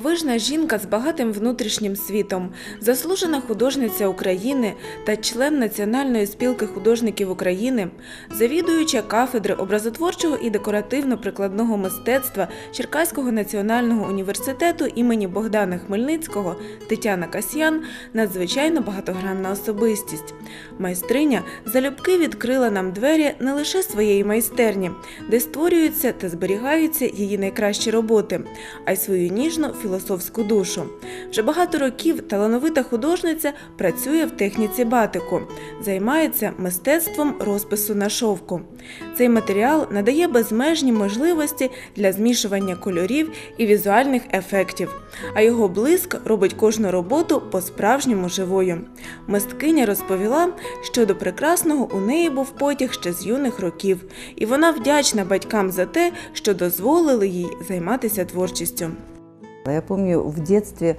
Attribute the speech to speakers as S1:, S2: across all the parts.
S1: Дивовижна жінка з багатим внутрішнім світом, заслужена художниця України та член Національної спілки художників України, завідуюча кафедри образотворчого і декоративно-прикладного мистецтва Черкаського національного університету імені Богдана Хмельницького Тетяна Касьян надзвичайно багатогранна особистість. Майстриня залюбки відкрила нам двері не лише своєї майстерні, де створюються та зберігаються її найкращі роботи, а й свою ніжну філософську душу. Вже багато років талановита художниця працює в техніці батику, займається мистецтвом розпису на шовку. Цей матеріал надає безмежні можливості для змішування кольорів і візуальних ефектів, а його блиск робить кожну роботу по-справжньому живою. Мисткиня розповіла, що до прекрасного у неї був потяг ще з юних років, і вона вдячна батькам за те, що дозволили їй займатися творчістю.
S2: Я помню, в детстве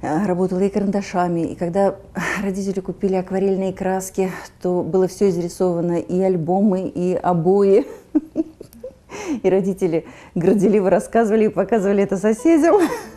S2: э, работала и карандашами, и когда родители купили акварельные краски, то было все изрисовано, и альбомы, и обои. И родители горделиво рассказывали и показывали это соседям.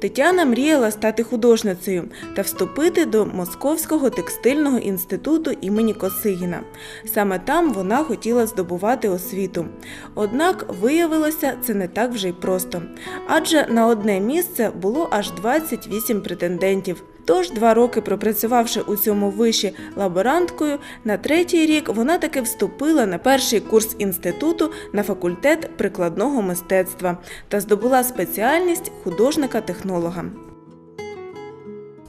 S1: Тетяна мріяла стати художницею та вступити до Московського текстильного інституту імені Косигіна. Саме там вона хотіла здобувати освіту. Однак виявилося це не так вже й просто, адже на одне місце було аж 28 претендентів. Тож, два роки пропрацювавши у цьому виші лаборанткою, на третій рік вона таки вступила на перший курс інституту на факультет прикладного мистецтва та здобула спеціальність художника-технолога.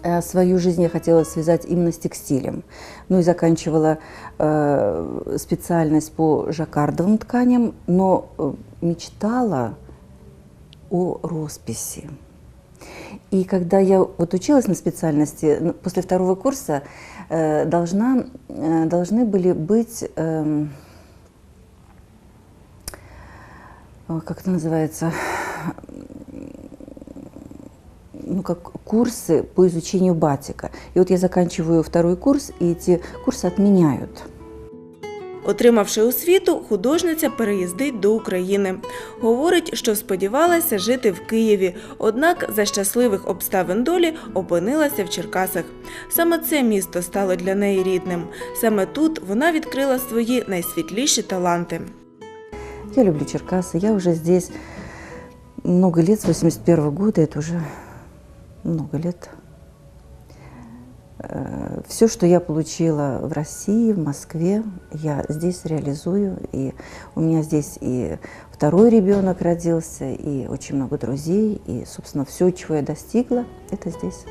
S2: Э, Свою жизнь я хотела связать именно с текстилем. Ну и заканчивала э, специальность по жаккардовым тканям, но э, мечтала о росписи. И когда я вот училась на специальности, ну, после второго курса э, должна, э, должны были быть, ой, как это называется, ну, как курсы по изучению батика. И вот я заканчиваю второй курс, и эти курсы отменяют.
S1: Отримавши освіту, художниця переїздить до України. Говорить, що сподівалася жити в Києві, однак за щасливих обставин долі опинилася в Черкасах. Саме це місто стало для неї рідним. Саме тут вона відкрила свої найсвітліші таланти.
S2: Я люблю Черкасы. Я уже здесь много лет, с 81 года, это уже много лет. Все, что я получила в России, в Москве, я здесь реализую. И у меня здесь и второй ребенок родился, и очень много друзей. И, собственно, все, чего я достигла, это здесь.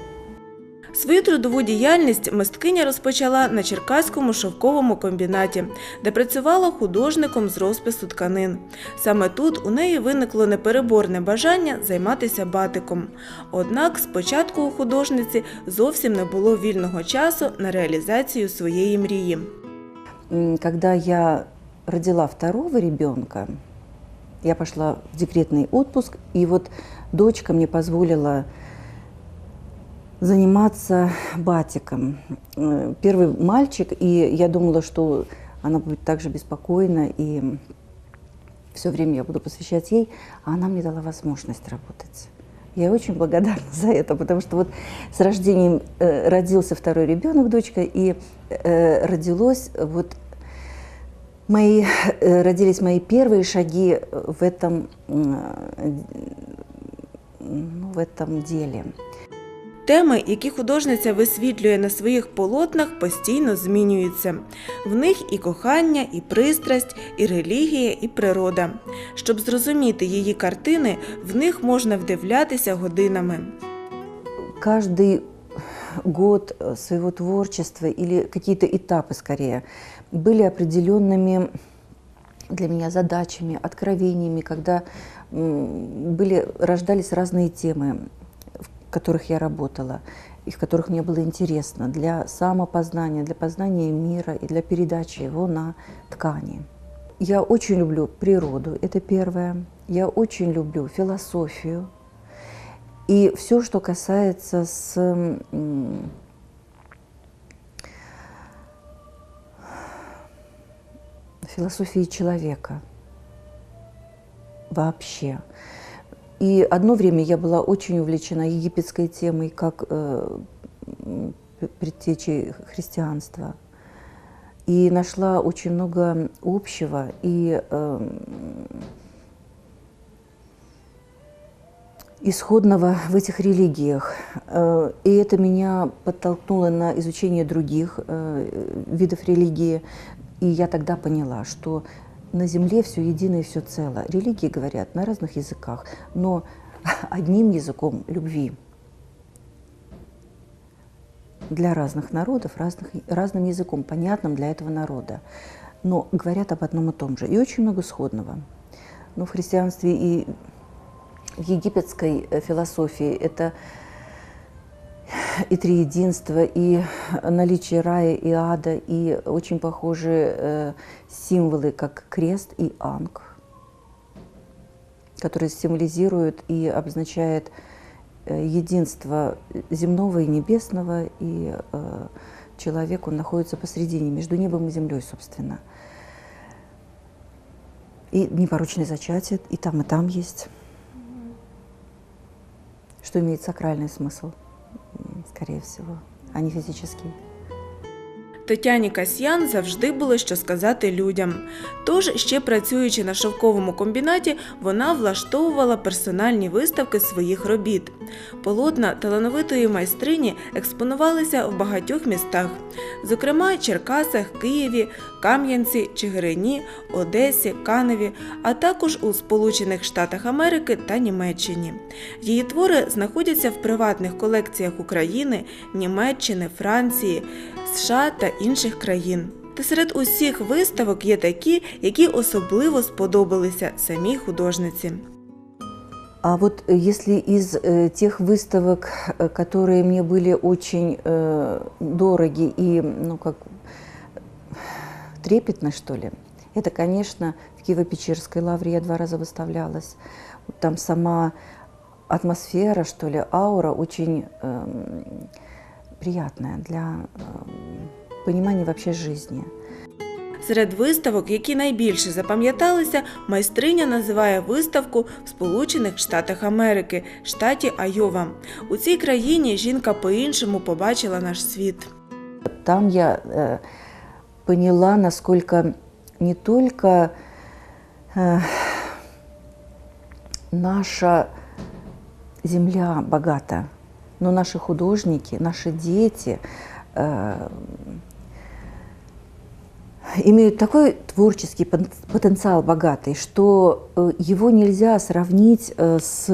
S1: Свою трудову діяльність мисткиня розпочала на Черкаському шовковому комбінаті, де працювала художником з розпису тканин. Саме тут у неї виникло непереборне бажання займатися батиком. Однак спочатку у художниці зовсім не було вільного часу на реалізацію своєї мрії.
S2: Когда я родила второго ребенка, я пошла в декретный отпуск, и вот дочка мне позволила заниматься батиком. Э, Первый мальчик, и я думала, что она будет также беспокойна, и все время я буду посвящать ей, а она мне дала возможность работать. Я очень благодарна за это, потому что вот с рождением э, родился второй ребенок, дочка, и э, родилось вот мои, э, родились мои первые шаги в этом, э, ну, в этом деле.
S1: Теми, які художниця висвітлює на своїх полотнах, постійно змінюються. В них і кохання, і пристрасть, і релігія, і природа. Щоб зрозуміти її картини, в них можна вдивлятися годинами.
S2: каждый год э, своего творчества или какие-то этапы скорее были определенными для меня задачами, откровениями, когда м, были, рождались разные темы, в Которых я работала, и в которых мне было интересно для самопознания, для познания мира и для передачи его на ткани. Я очень люблю природу, это первое. Я очень люблю философию, и все, что касается с философии человека вообще. И одно время я была очень увлечена египетской темой, как э, предтечей христианства. И нашла очень много общего и эм, исходного в этих религиях. Э, И это меня подтолкнуло на изучение других э, видов религии. И я тогда поняла, что на Земле все едино и все цело. Религии говорят на разных языках, но одним языком любви для разных народов, разных, разным языком, понятным для этого народа. Но говорят об одном и том же. И очень много сходного. Но в христианстве и в египетской э, философии это и триединство, и наличие рая и ада, и очень похожие э, символы, как крест и анг, которые символизируют и обозначают э, единство земного и небесного, и э, человек, он находится посредине, между небом и землей, собственно. И непорочное зачатие, и там, и там есть, что имеет сакральный смысл, скорее всего, а не фізичний.
S1: Тетяні Касьян завжди було що сказати людям. Тож, ще працюючи на шовковому комбінаті, вона влаштовувала персональні виставки своїх робіт. Полотна талановитої майстрині експонувалися в багатьох містах, зокрема Черкасах, Києві, Кам'янці, Чигирині, Одесі, Каневі, а також у Сполучених Штатах Америки та Німеччині. Її твори знаходяться в приватних колекціях України, Німеччини, Франції, США та інших країн. Та серед усіх виставок є такі, які особливо сподобалися самій художниці.
S2: А вот э, если из э, тех выставок, э, которые мне были очень э, дороги и, ну, как трепетно, что ли, это, конечно, в Киево-Печерской лавре я два раза выставлялась. Вот Там сама атмосфера, что ли, аура очень эм, приятная для эм, понимания вообще жизни.
S1: Серед виставок, які найбільше запам'яталися, майстриня називає виставку в Сполучених Штатах Америки, штаті Айова. У цій країні жінка по-іншому побачила наш світ.
S2: Там я э, поняла, насколько не только э, наша земля богата, но наши художники, наши дети э, имеют такой творческий потенциал богатый, что э, его нельзя сравнить э, с,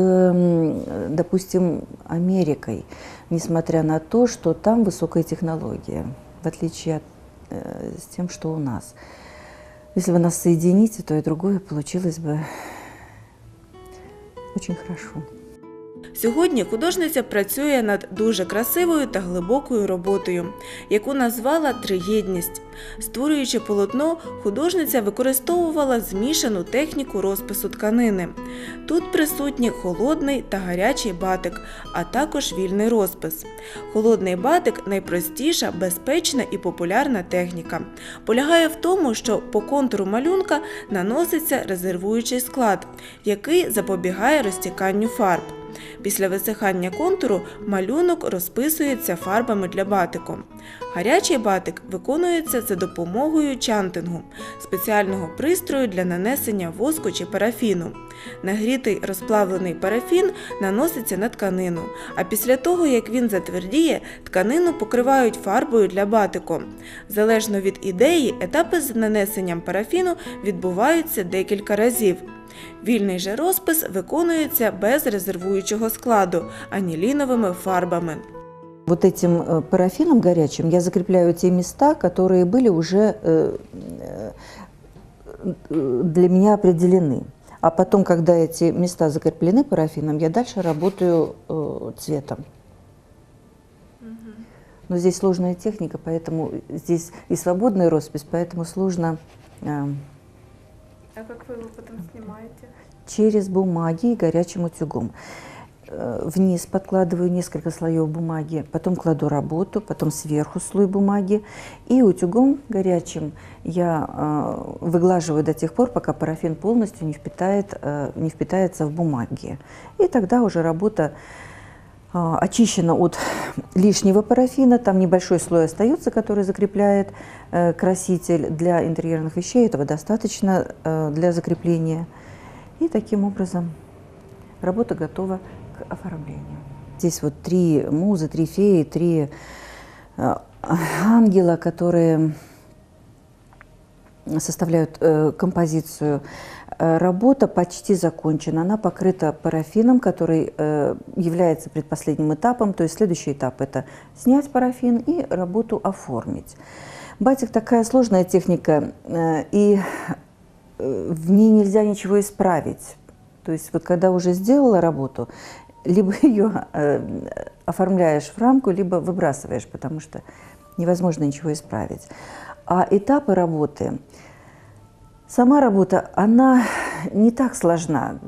S2: допустим, Америкой, несмотря на то, что там высокая технология, в отличие от с тем, что у нас. Если вы нас соедините, то и другое получилось бы очень хорошо.
S1: Сьогодні художниця працює над дуже красивою та глибокою роботою, яку назвала Триєдність. Створюючи полотно, художниця використовувала змішану техніку розпису тканини. Тут присутні холодний та гарячий батик, а також вільний розпис. Холодний батик найпростіша, безпечна і популярна техніка. Полягає в тому, що по контуру малюнка наноситься резервуючий склад, який запобігає розтіканню фарб. Після висихання контуру малюнок розписується фарбами для батику. Гарячий батик виконується за допомогою чантингу, спеціального пристрою для нанесення воску чи парафіну. Нагрітий розплавлений парафін наноситься на тканину, а після того, як він затвердіє, тканину покривають фарбою для батику. Залежно від ідеї, етапи з нанесенням парафіну відбуваються декілька разів. Вільний же розпис виконується без резервуючого складу, аніліновими фарбами.
S2: Вот этим э, парафином горячим я закрепляю те места, которые были уже э, э, для меня определены. А потом, когда эти места закреплены парафином, я дальше работаю э, цветом. Но здесь сложная техника, поэтому здесь и свободная роспись, поэтому сложно э,
S1: А як ви його потім знімаєте?
S2: через бумаги и горячим утюгом. э, вниз подкладываю несколько слоев бумаги, потом кладу работу, потом сверху слой бумаги. И утюгом горячим я э, выглаживаю до тех пор, пока парафин полностью не, впитает, э, не впитается в бумаги. И тогда уже работа а, очищена от лишнего парафина, там небольшой слой остается, который закрепляет э, краситель для интерьерных вещей, этого достаточно э, для закрепления. И таким образом работа готова к оформлению. Здесь вот три музы, три феи, три э, ангела, которые составляют композицию. Э, Работа почти закончена. Она покрыта парафином, который э, является предпоследним этапом. То есть следующий этап – это снять парафин и работу оформить. Батик такая сложная техника, э, и в ней нельзя ничего исправить. То есть вот когда уже сделала работу, либо ее оформляешь в рамку, либо выбрасываешь, потому что невозможно ничего исправить. А этапы работы, сама работа, она не так сложна.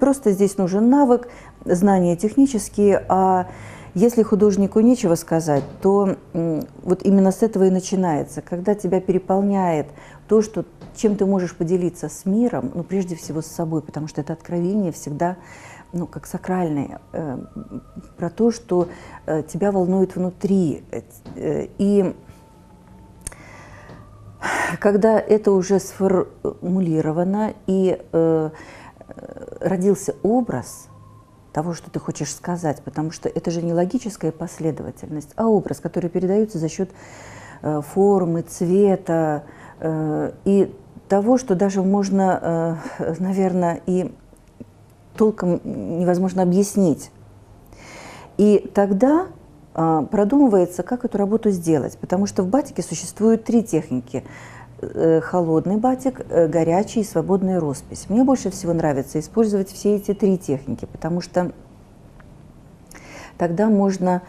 S2: Просто здесь нужен навык, знания технические, а если художнику нечего сказать, то вот именно с этого и начинается. Когда тебя переполняет то, что, чем ты можешь поделиться с миром, ну, прежде всего с собой, потому что это откровение всегда ну, как сакральное, э, про то, что э, тебя волнует внутри. Э, и когда это уже сформулировано и э, родился образ того, что ты хочешь сказать, потому что это же не логическая последовательность, а образ, который передается за счет э, формы, цвета э, и того, что даже можно, э, наверное, и толком невозможно объяснить. И тогда а, продумывается, как эту работу сделать, потому что в батике существуют три техники. Э, Холодный батик, э, горячий и свободная роспись. Мне больше всего нравится использовать все эти три техники, потому что тогда можно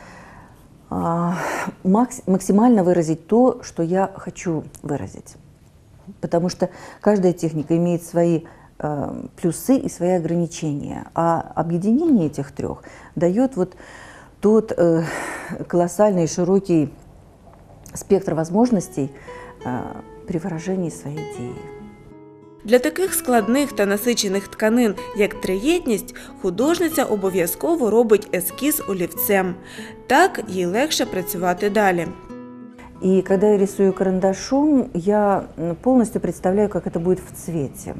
S2: а, макс- максимально выразить то, что я хочу выразить. Потому что каждая техника имеет свои э, плюсы и свои ограничения. А объединение этих трех дает вот тот колоссальный широкий спектр возможностей при выражении своей идеи.
S1: Для таких складних та насичених тканин, як триєдність, художниця обов'язково робить ескіз олівцем. Так їй легше працювати далі.
S2: И когда я рисую карандашом, я м, полностью представляю, как это будет в цвете.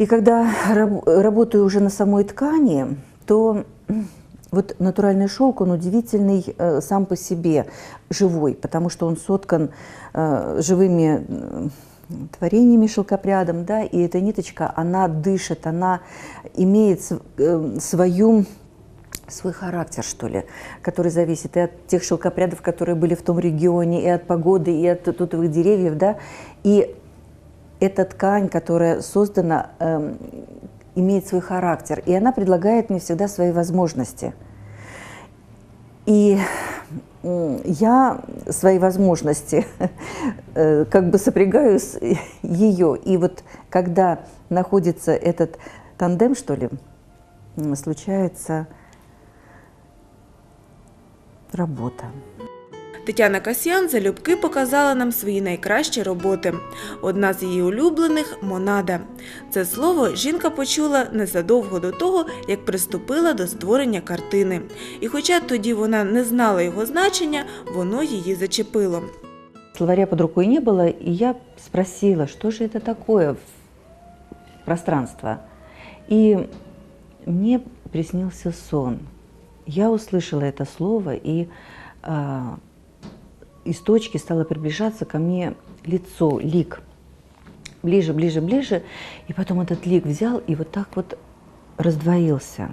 S2: И когда раб- работаю уже на самой ткани, то м, вот натуральный шелк, он удивительный э, сам по себе, живой, потому что он соткан э, живыми э, творениями шелкопрядом, да, и эта ниточка, она дышит, она имеет э, свою свой характер, что ли, который зависит и от тех шелкопрядов, которые были в том регионе, и от погоды, и от тутовых деревьев, да, и эта ткань, которая создана, эм, имеет свой характер, и она предлагает мне всегда свои возможности. И я свои возможности э, как бы сопрягаю с ее. И вот когда находится этот тандем, что ли, случается работа.
S1: Тетяна Касьян залюбки показала нам свої найкращі роботи. Одна з її улюблених Монада. Це слово жінка почула незадовго до того, як приступила до створення картини. І хоча тоді вона не знала його значення, воно її зачепило.
S2: Словаря под рукой не было, и я спросила, что же это такое в- пространство. И мне приснился сон. Я услышала это слово, и а, из точки стало приближаться ко мне лицо, лик. Ближе, ближе, ближе. И потом этот лик взял и вот так вот раздвоился.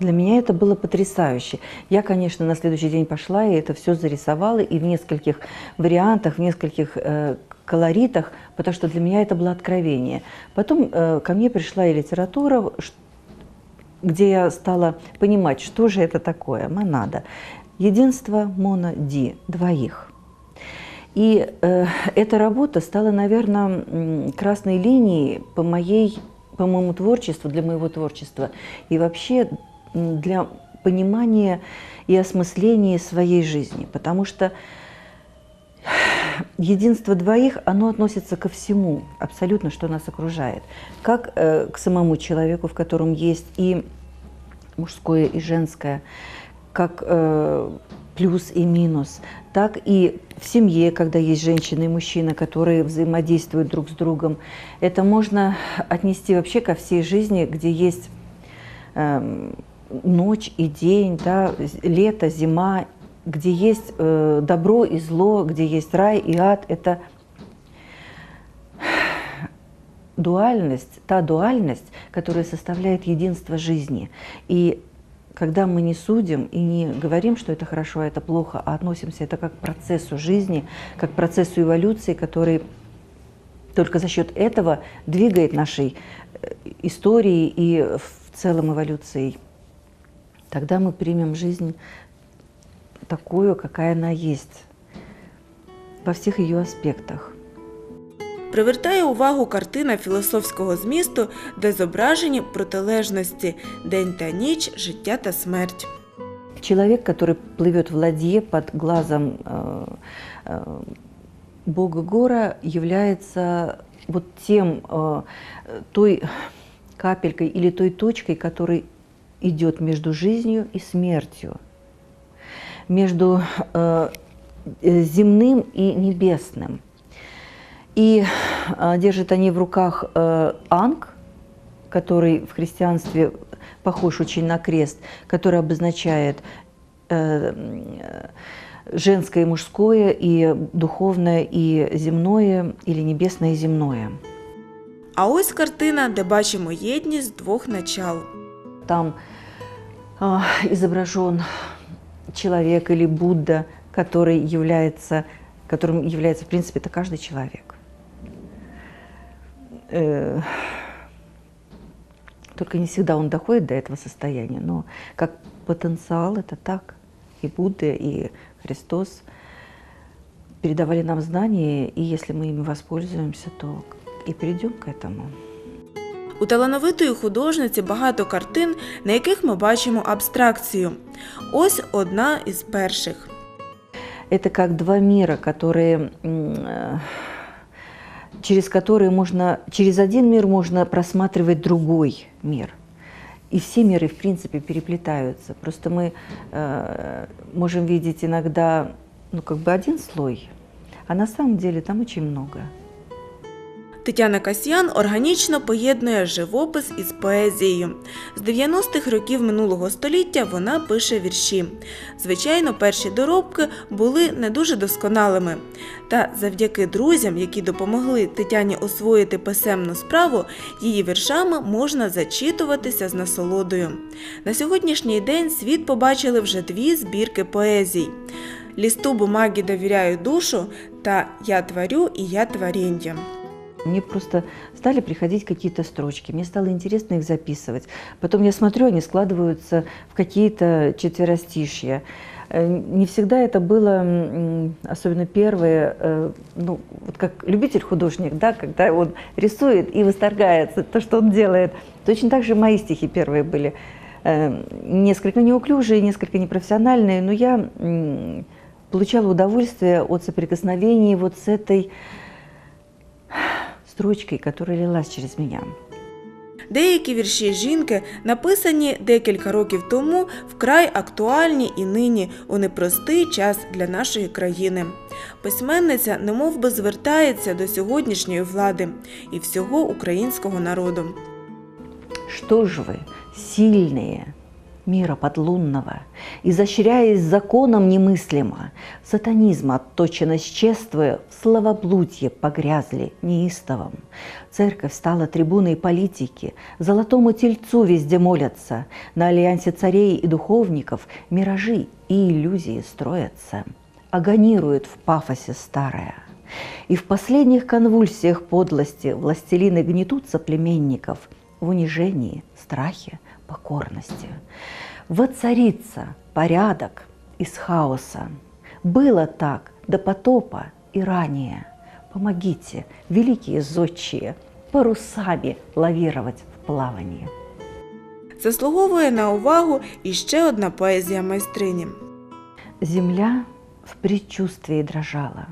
S2: Для меня это было потрясающе. Я, конечно, на следующий день пошла и это все зарисовала и в нескольких вариантах, в нескольких э, колоритах, потому что для меня это было откровение. Потом э, ко мне пришла и литература, где я стала понимать, что же это такое, монада. Единство моно ди, двоих. И э, эта работа стала, наверное, красной линией по моей по моему творчеству, для моего творчества и вообще для понимания и осмысления своей жизни. Потому что единство двоих, оно относится ко всему, абсолютно, что нас окружает. Как э, к самому человеку, в котором есть и мужское, и женское, как э, плюс и минус, так и в семье, когда есть женщина и мужчина, которые взаимодействуют друг с другом. Это можно отнести вообще ко всей жизни, где есть эм, ночь и день, да, лето, зима, где есть э, добро и зло, где есть рай и ад. Это дуальность, та дуальность, которая составляет единство жизни. И когда мы не судим и не говорим, что это хорошо, а это плохо, а относимся это как к процессу жизни, как к процессу эволюции, который только за счет этого двигает нашей э, историей и в целом эволюцией, тогда мы примем жизнь такую, какая она есть, во всех ее аспектах.
S1: Привертає увагу картина філософського змісту, де зображені протилежності день та ніч, життя та смерть.
S2: Человек, который плывет в ладье под глазом э, э, бога Гора, является вот тем, э, той капелькой или той точкой, который идет между жизнью и смертью, между э, э, земным и небесным. И э, держат они в руках э, анг, который в христианстве похож очень на крест, который обозначает э, э, женское и мужское, и духовное, и земное, или небесное и земное.
S1: А ось картина, де бачимо єдність двох начал.
S2: Там а, изображен человек или Будда, который является, которым является, в принципе, это каждый человек. Э, Только не всегда он доходит до этого состояния, но как потенциал это так. И Будда, и Христос передавали нам знания, и если мы ими воспользуемся, то и придем к этому.
S1: У талановитої художниці багато картин, на яких ми бачимо абстракцію. Ось одна із перших.
S2: Это как два мира, которые м, э, через которые можно, через один мир можно просматривать другой мир. И все миры, в принципе, переплетаются. Просто мы э, можем видеть иногда, ну, как бы один слой, а на самом деле там очень много.
S1: Тетяна Касьян органічно поєднує живопис із поезією. З 90-х років минулого століття вона пише вірші. Звичайно, перші доробки були не дуже досконалими. Та завдяки друзям, які допомогли Тетяні освоїти писемну справу, її віршами можна зачитуватися з насолодою. На сьогоднішній день світ побачили вже дві збірки поезій. Лісту бумаги довіряю душу та Я творю і я творіння.
S2: Мне просто стали приходить какие-то строчки, мне стало интересно их записывать. Потом я смотрю, они складываются в какие-то четверостишья. Э, Не всегда это было, особенно первые, э, ну, вот как любитель-художник, да, когда он рисует и восторгается то, что он делает. Точно так же мои стихи первые были э, несколько неуклюжие, несколько непрофессиональные, но я получала удовольствие от соприкосновения вот с этой строчкой, которая лилась через меня.
S1: Деякі вірші жінки написані декілька років тому вкрай актуальні і нині у непростий час для нашої країни. Письменниця немов би звертається до сьогоднішньої влади і всього українського народу.
S2: Что же вы, сильные мира подлунного, изощряясь законом немыслимо, сатанизма отточенно чествуя, в словоблудье погрязли неистовом. Церковь стала трибуной политики, золотому тельцу везде молятся, на альянсе царей и духовников миражи и иллюзии строятся. Агонирует в пафосе старая. И в последних конвульсиях подлости властелины гнетут соплеменников в унижении, страхе, покорности. Воцарится порядок из хаоса. Было так до потопа и ранее. Помогите, великие зодчие, парусами лавировать в плавании.
S1: Заслуговує на увагу іще одна поезія майстрині.
S2: Земля в предчувствии дрожала,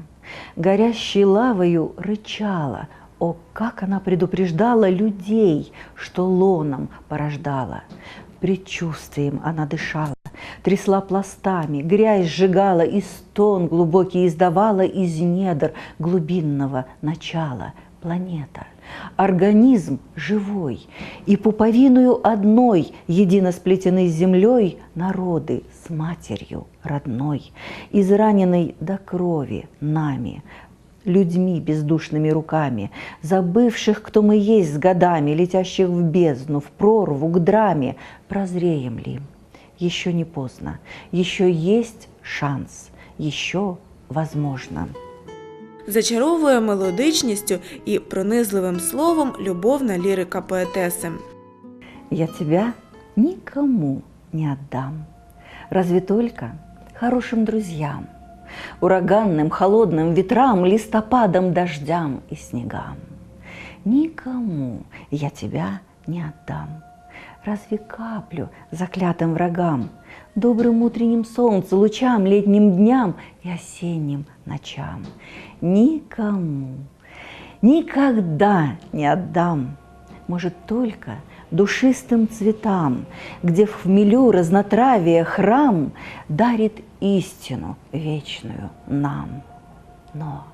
S2: горящей лавою рычала. о, как она предупреждала людей, что лоном порождала. Предчувствием она дышала, трясла пластами, грязь сжигала и стон глубокий издавала из недр глубинного начала планета. Организм живой, и пуповиною одной едино сплетены с землей народы с матерью родной, израненной до крови нами, людьми бездушными руками, забывших, кто мы есть с годами, летящих в бездну, в прорву, к драме, прозреем ли? Еще не поздно, еще есть шанс, еще возможно.
S1: Зачаровує мелодичністю і пронизливим словом любовна лірика поетеси.
S2: Я тебя никому не отдам, разве только хорошим друзьям, ураганным, холодным ветрам, листопадам, дождям и снегам. Никому я тебя не отдам, разве каплю заклятым врагам, добрым утренним солнцу, лучам, летним дням и осенним ночам. Никому, никогда не отдам, может, только душистым цветам, где в хмелю разнотравие храм дарит истину вечную нам. Но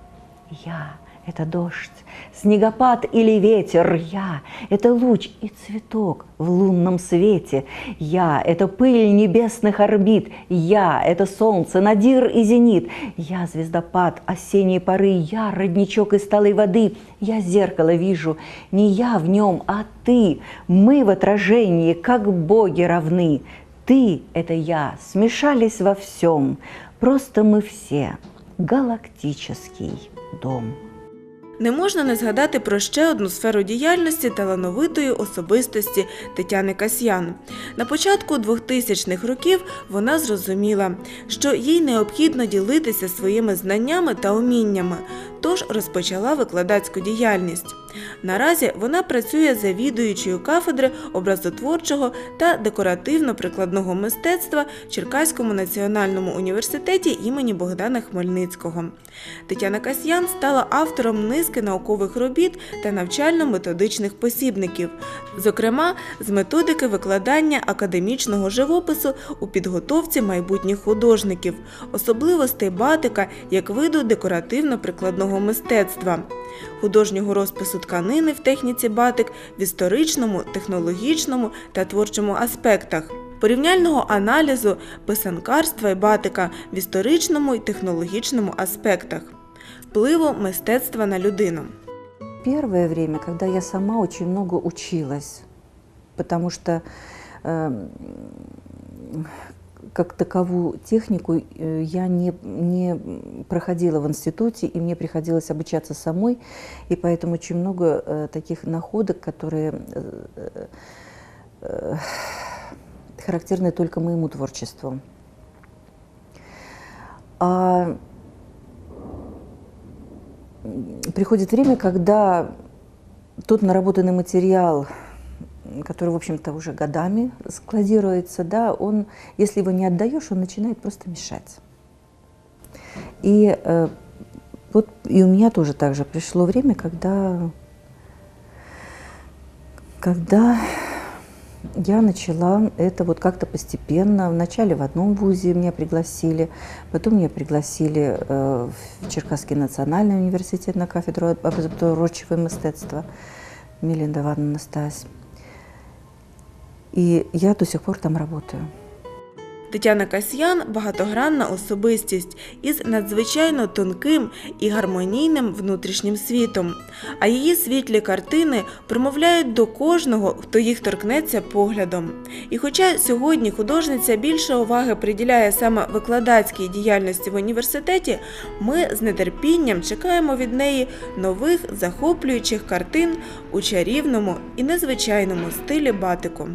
S2: я – это дождь, снегопад или ветер, я – это луч и цветок в лунном свете, я – это пыль небесных орбит, я – это солнце, надир и зенит, я – звездопад осенней поры, я – родничок из талой воды, я зеркало вижу, не я в нем, а ты, мы в отражении, как боги равны, ты – это я, смешались во всем, просто мы все – галактический дом.
S1: Не можна не згадати про ще одну сферу діяльності талановитої особистості Тетяни Касьян. На початку 2000-х років вона зрозуміла, що їй необхідно ділитися своїми знаннями та уміннями, тож розпочала викладацьку діяльність. Наразі вона працює завідуючою кафедри образотворчого та декоративно-прикладного мистецтва Черкаському національному університеті імені Богдана Хмельницького. Тетяна Касьян стала автором низки наукових робіт та навчально-методичних посібників, зокрема з методики викладання академічного живопису у підготовці майбутніх художників, особливостей батика як виду декоративно-прикладного мистецтва, художнього розпису тканини в техніці батик в історичному, технологічному та творчому аспектах. Порівняльного аналізу писанкарства і батика в історичному і технологічному аспектах, впливу мистецтва на людину.
S2: Первое время, когда я сама очень много училась, потому э, как таковую технику э, я не, не проходила в институте, и мне приходилось обучаться самой, и поэтому очень много э, таких находок, которые э, характерны только моему творчеству. А приходит время, когда тот наработанный материал, который, в общем-то, уже годами складируется, да, он, если его не отдаешь, он начинает просто мешать. И э, вот и у меня тоже также пришло время, когда, когда я начала это вот как-то постепенно. Вначале в одном вузе меня пригласили, потом меня пригласили э, в Черкасский национальный университет на кафедру образотворчего мистецтва Мелинда Ивановна Настась. И я до сих пор там работаю.
S1: Тетяна Касьян багатогранна особистість із надзвичайно тонким і гармонійним внутрішнім світом. А її світлі картини промовляють до кожного, хто їх торкнеться поглядом. І хоча сьогодні художниця більше уваги приділяє саме викладацькій діяльності в університеті, ми з нетерпінням чекаємо від неї нових захоплюючих картин у чарівному і незвичайному стилі батику.